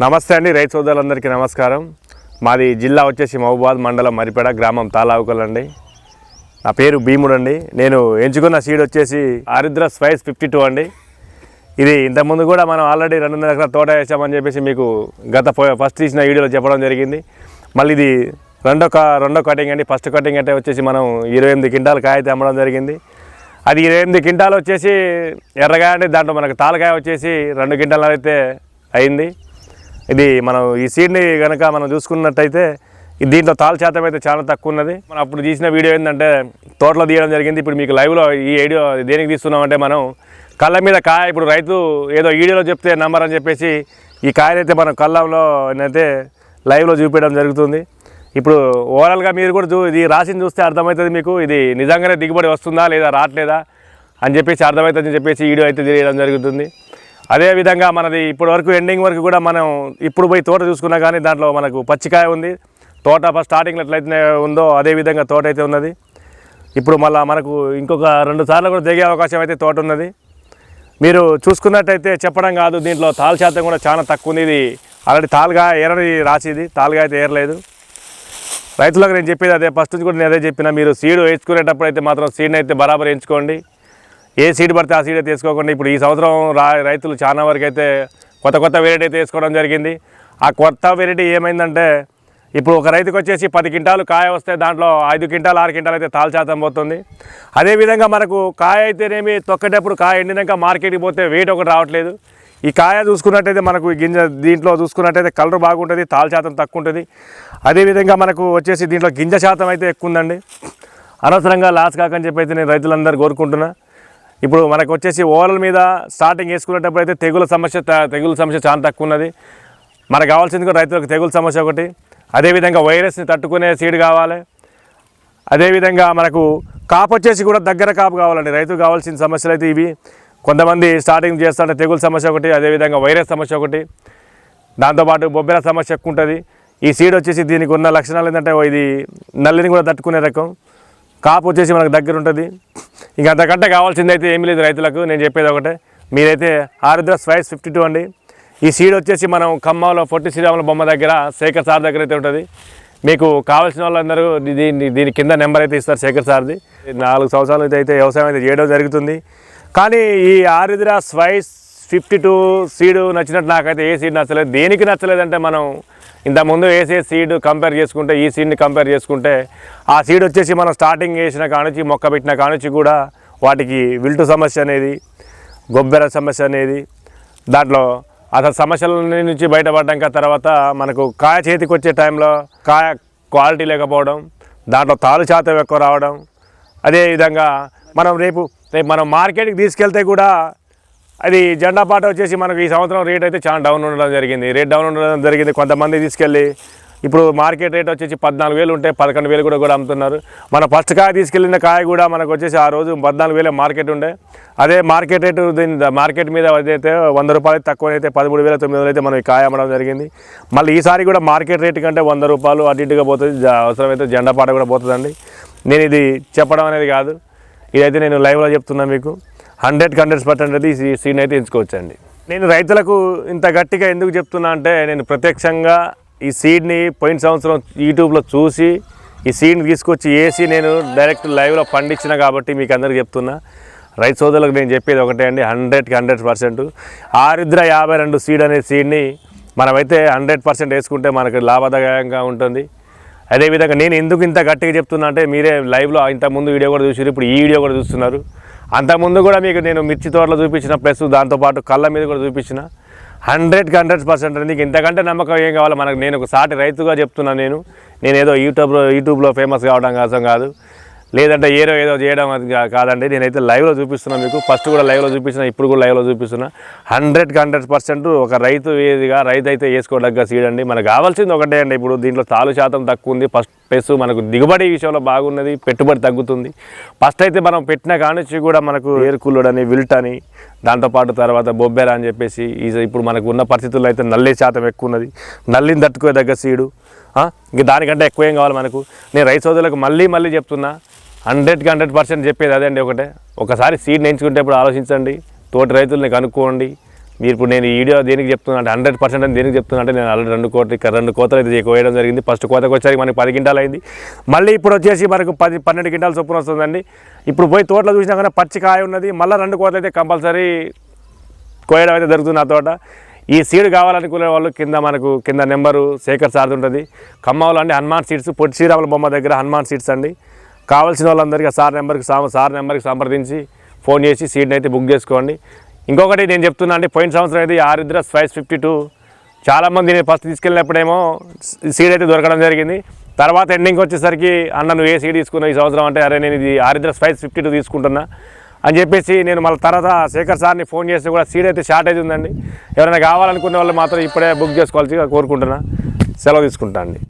నమస్తే అండి రైతు సోదరులందరికీ నమస్కారం. మాది జిల్లా వచ్చేసి మహబూబాద్ మండలం మరిపేడ గ్రామం తాలావుకల్ అండి. నా పేరు భీముడు అండి. నేను ఎంచుకున్న సీడ్ వచ్చేసి ఆరిద్ర స్పైస్ ఫిఫ్టీ టూ అండి. ఇది ఇంతకుముందు కూడా మనం ఆల్రెడీ రెండున్నర ఎకరాల తోట వేసామని చెప్పేసి మీకు గత ఫస్ట్ తీసిన వీడియోలో చెప్పడం జరిగింది. మళ్ళీ ఇది రెండో క రెండో కటింగ్ అండి. ఫస్ట్ కటింగ్ అంటే వచ్చేసి మనం ఇరవై ఎనిమిది క్వింటాల కాయ అయితే అమ్మడం జరిగింది. అది ఇరవై ఎనిమిది క్వింటాలు వచ్చేసి ఎర్రగాయ అంటే దాంట్లో మనకు తాలకాయ వచ్చేసి రెండు క్వింటాలు అయితే అయింది. ఇది మనం ఈ సీడ్ని కనుక మనం చూసుకున్నట్టయితే దీంట్లో తాళ శాతం అయితే చాలా తక్కువ ఉన్నది మనం అప్పుడు తీసిన వీడియో ఏంటంటే తోటలో తీయడం జరిగింది. ఇప్పుడు మీకు లైవ్లో ఈ వీడియో దేనికి తీస్తున్నామంటే మనం కళ్ళ మీద కాయ ఇప్పుడు రైతు ఏదో వీడియోలో చెప్తే నంబర్ అని చెప్పేసి ఈ కాయనైతే మనం కళ్ళంలో అయితే లైవ్లో చూపించడం జరుగుతుంది. ఇప్పుడు ఓవరాల్గా మీరు కూడా చూ ఇది రాసిని చూస్తే అర్థమవుతుంది మీకు. ఇది నిజంగానే దిగుబడి వస్తుందా లేదా రావట్లేదా అని చెప్పేసి అర్థమవుతుందని చెప్పేసి వీడియో అయితే తీయడం జరుగుతుంది. అదేవిధంగా మనది ఇప్పటి వరకు ఎండింగ్ వరకు కూడా మనం ఇప్పుడు పోయి తోట చూసుకున్నా కానీ దాంట్లో మనకు పచ్చికాయ ఉంది. తోట ఫస్ట్ స్టార్టింగ్లో ఎట్లయితే ఉందో అదే విధంగా తోట అయితే ఉన్నది. ఇప్పుడు మళ్ళీ మనకు ఇంకొక రెండు సార్లు కూడా దిగే అవకాశం అయితే తోట ఉన్నది. మీరు చూసుకున్నట్టయితే చెప్పడం కాదు దీంట్లో తాల్ శాతం కూడా చాలా తక్కువ ఉంది. ఇది ఆల్రెడీ తాలుగా ఏరని రాసిది తాలుగా అయితే ఏరలేదు. రైతులకు నేను చెప్పేది అదే ఫస్ట్ నుంచి కూడా నేను అదే చెప్పిన మీరు సీడ్ వేసుకునేటప్పుడు అయితే మాత్రం సీడ్ని అయితే బరాబర్ ఎంచుకోండి. ఏ సీడ్ పడితే ఆ సీడ్ తీసుకోకుండా ఇప్పుడు ఈ సంవత్సరం రా రైతులు చాలా వరకు అయితే కొత్త కొత్త వెరైటీ అయితే వేసుకోవడం జరిగింది. ఆ కొత్త వెరైటీ ఏమైందంటే ఇప్పుడు ఒక రైతుకు వచ్చేసి పది క్వింటాలు కాయ వస్తే దాంట్లో ఐదు క్వింటాలు ఆరు క్వింటాలు అయితే తాల్ శాతం పోతుంది. అదేవిధంగా మనకు కాయ అయితేనేమి తొక్కేటప్పుడు కాయ ఎండినాక మార్కెట్కి పోతే వెయిట్ ఒకటి రావట్లేదు. ఈ కాయ చూసుకున్నట్టయితే మనకు ఈ గింజ దీంట్లో చూసుకున్నట్టయితే కలర్ బాగుంటుంది తాల్ శాతం తక్కువ ఉంటుంది అదేవిధంగా మనకు వచ్చేసి దీంట్లో గింజ శాతం అయితే ఎక్కువ ఉందండి అనవసరంగా లాస్ కాకని చెప్పి అయితే నేను రైతులందరూ కోరుకుంటున్నా. ఇప్పుడు మనకు వచ్చేసి ఓవరాల్ మీద స్టార్టింగ్ వేసుకునేటప్పుడు అయితే తెగుల సమస్య తెగుల సమస్య చాలా తక్కువ ఉన్నది. మనకు కావాల్సింది కూడా రైతులకు తెగుల సమస్య ఒకటి. అదేవిధంగా వైరస్ని తట్టుకునే సీడ్ కావాలి. అదేవిధంగా మనకు కాపు వచ్చేసి కూడా దగ్గర కాపు కావాలండి. రైతుకు కావాల్సిన సమస్యలు అయితే ఇవి. కొంతమంది స్టార్టింగ్ చేస్తుంటే తెగుల సమస్య ఒకటి అదేవిధంగా వైరస్ సమస్య ఒకటి. దాంతోపాటు బొబ్బెల సమస్య ఎక్కువ ఉంటుంది. ఈ సీడ్ వచ్చేసి దీనికి ఉన్న లక్షణాలు ఏంటంటే ఇది నల్లిని కూడా తట్టుకునే రకం. కాపు వచ్చేసి మనకు దగ్గర ఉంటుంది. ఇంకా అంతకంటే కావాల్సింది అయితే ఏమీ లేదు రైతులకు నేను చెప్పేది ఒకటే. మీరైతే ఆరుద్ర స్వైస్ ఫిఫ్టీ టూ అండి. ఈ సీడ్ వచ్చేసి మనం ఖమ్మంలో పొట్టి శ్రీరాముల బొమ్మ దగ్గర శేఖర్ సార్ దగ్గర అయితే ఉంటుంది. మీకు కావాల్సిన వాళ్ళందరూ దీని దీని కింద నెంబర్ అయితే ఇస్తారు శేఖర్ సార్ది. నాలుగు సంవత్సరాలు అయితే వ్యవసాయం అయితే చేయడం జరుగుతుంది. కానీ ఈ ఆరుద్ర స్వైస్ ఫిఫ్టీ టూ సీడు నచ్చినట్టు నాకైతే ఏ సీడ్ నచ్చలేదు. దేనికి నచ్చలేదంటే మనం ఇంతకుముందు వేసే సీడ్ కంపేర్ చేసుకుంటే ఈ సీడ్ని కంపేర్ చేసుకుంటే ఆ సీడ్ వచ్చేసి మనం స్టార్టింగ్ వేసిన కానుంచి మొక్క పెట్టిన కానుంచి కూడా వాటికి విల్టు సమస్య అనేది గొబ్బెర సమస్య అనేది దాంట్లో అసలు సమస్యల నుంచి బయటపడ్డాక తర్వాత మనకు కాయ చేతికి వచ్చే టైంలో కాయ క్వాలిటీ లేకపోవడం దాంట్లో తాలు శాతం ఎక్కువ రావడం అదేవిధంగా మనం రేపు రేపు మనం మార్కెట్కి తీసుకెళ్తే కూడా అది జెండా పాట వచ్చేసి మనకు ఈ సంవత్సరం రేట్ అయితే చాలా డౌన్ ఉండడం జరిగింది. రేట్ డౌన్ ఉండడం జరిగింది. కొంతమంది తీసుకెళ్ళి ఇప్పుడు మార్కెట్ రేట్ వచ్చేసి పద్నాలుగు వేలు ఉంటే పదకొండు వేలు కూడా కూడా అమ్ముతున్నారు. మన ఫస్ట్ కాయ తీసుకెళ్ళిన కాయ కూడా మనకు వచ్చేసి ఆ రోజు పద్నాలుగు వేలే మార్కెట్ ఉండే. అదే మార్కెట్ రేటు దీని మార్కెట్ మీద అయితే వంద రూపాయలు తక్కువ అయితే పదమూడు వేల తొమ్మిది వందలు అయితే మనం కాయ అమ్మడం జరిగింది. మళ్ళీ ఈసారి కూడా మార్కెట్ రేట్ కంటే వంద రూపాయలు అటు ఇటుగా పోతుంది. అవసరమైతే జెండా పాట కూడా పోతుందండి. నేను ఇది చెప్పడం అనేది కాదు. ఇదైతే నేను లైవ్లో చెప్తున్నా మీకు. హండ్రెడ్కి హండ్రెడ్ పర్సెంట్ అది ఈ సీన్ అయితే ఎంచుకోవచ్చండి. నేను రైతులకు ఇంత గట్టిగా ఎందుకు చెప్తున్నా అంటే నేను ప్రత్యక్షంగా ఈ సీడ్ని పోయిన సంవత్సరం యూట్యూబ్లో చూసి ఈ సీడ్ని తీసుకొచ్చి వేసి నేను డైరెక్ట్ లైవ్లో పండించిన కాబట్టి మీకు అందరికి చెప్తున్నా. రైతు సోదరులకు నేను చెప్పేది ఒకటే అండి హండ్రెడ్కి హండ్రెడ్ పర్సెంట్. ఆరుద్ర యాభై రెండు సీడ్ అనే సీడ్ని మనమైతే హండ్రెడ్ పర్సెంట్ వేసుకుంటే మనకు లాభదాయకంగా ఉంటుంది. అదేవిధంగా నేను ఎందుకు ఇంత గట్టిగా చెప్తున్నా అంటే మీరే లైవ్లో ఇంతకుముందు వీడియో కూడా చూసారు ఇప్పుడు ఈ వీడియో కూడా చూస్తున్నారు. అంతకుముందు కూడా మీకు నేను మిర్చి తోటలో చూపించిన ప్లస్ దాంతోపాటు కళ్ళ మీద కూడా చూపించిన. హండ్రెడ్కి హండ్రెడ్ పర్సెంట్ నీకు ఇంతకంటే నమ్మకం ఏం కావాలి మనకు నేను ఒక సాటి రైతుగా చెప్తున్నా నేను. నేను ఏదో యూట్యూబ్లో యూట్యూబ్లో ఫేమస్ కావడం కోసం కాదు. లేదంటే ఏదో ఏదో చేయడం అది కాదండి. నేనైతే లైవ్లో చూపిస్తున్నా మీకు. ఫస్ట్ కూడా లైవ్లో చూపిస్తున్నా ఇప్పుడు కూడా లైవ్లో చూపిస్తున్నా. హండ్రెడ్కి హండ్రెడ్ పర్సెంట్ ఒక రైతు ఏదిగా రైతు అయితే వేసుకోదగ్గ సీడండి మనకు కావాల్సింది ఒకటే అండి. ఇప్పుడు దీంట్లో తాలు శాతం తక్కువ ఉంది. ఫస్ట్ ప్లస్ మనకు దిగుబడి విషయంలో బాగున్నది పెట్టుబడి తగ్గుతుంది. ఫస్ట్ అయితే మనం పెట్టిన కానిచ్చి కూడా మనకు ఏరుకుల్లుడు అని విల్ట్ అని దాంతోపాటు తర్వాత బొబ్బెర అని చెప్పేసి ఈ ఇప్పుడు మనకు ఉన్న పరిస్థితుల్లో అయితే నల్లి శాతం ఎక్కువ ఉన్నది నల్లిని తట్టుకోదగ్గ సీడు. ఇంకా దానికంటే ఎక్కువ ఏం కావాలి మనకు? నేను రైతు సోదరులకు మళ్ళీ మళ్ళీ చెప్తున్నా హండ్రెడ్కి హండ్రెడ్ పర్సెంట్ చెప్పేది అదే అండి ఒకటే. ఒకసారి సీడ్ ఎంచుకుంటే ఇప్పుడు ఆలోచించండి. తోటి రైతుల్ని కనుక్కోండి. మీరు ఇప్పుడు నేను ఈ వీడియో దేనికి చెప్తున్నా అంటే హండ్రెడ్ పర్సెంట్ అని దేనికి చెప్తున్నా అంటే నేను ఆల్రెడీ రెండు కోట్లు ఇక్కడ రెండు కోతలు అయితే కోయడం జరిగింది. ఫస్ట్ కోతకు వచ్చేసరికి మనకి పది గింటాలు అయింది. మళ్ళీ ఇప్పుడు వచ్చేసి మనకు పది పన్నెండు గింటాలు చొప్పున వస్తుందండి. ఇప్పుడు పోయి తోటలో చూసినా కానీ పచ్చి కాయ ఉన్నది. మళ్ళీ రెండు కోతలు అయితే కంపల్సరీ కోయడం అయితే జరుగుతుంది ఆ తోట. ఈ సీడ్ కావాలనుకునే వాళ్ళు కింద మనకు కింద నెంబరు శేఖర్ సార్ది ఉంటుంది. ఖమ్మంలో అండి హనుమాన్ సీడ్స్ పొట్టి శ్రీరాముల బొమ్మ దగ్గర హనుమాన్ సీడ్స్ అండి. కావాల్సిన వాళ్ళందరికీ సార్ నెంబర్కి సార్ నెంబర్కి సంప్రదించి ఫోన్ చేసి సీడ్ని అయితే బుక్ చేసుకోండి. ఇంకొకటి నేను చెప్తున్నా అండి పోయిన సంవత్సరం అయితే Arudra Aridra spice fifty two చాలామంది నేను ఫస్ట్ తీసుకెళ్ళినప్పుడేమో సీడ్ అయితే దొరకడం జరిగింది. తర్వాత ఎండింగ్ వచ్చేసరికి అన్న నువ్వు ఏ సీడ్ తీసుకున్నావు ఈ సంవత్సరం అంటే అరే నేను ఇది ఆరిద్ర స్పైస్ ఫిఫ్టీ టూ తీసుకుంటున్నా అని చెప్పేసి నేను మళ్ళీ తర్వాత శేఖర్ సార్ని ఫోన్ చేస్తే కూడా సీడ్ అయితే షార్టేజ్ ఉందండి. ఎవరైనా కావాలనుకునే వాళ్ళు మాత్రం ఇప్పుడే బుక్ చేసుకోవాల్సి కోరుకుంటున్నా. సెలవు తీసుకుంటా అండి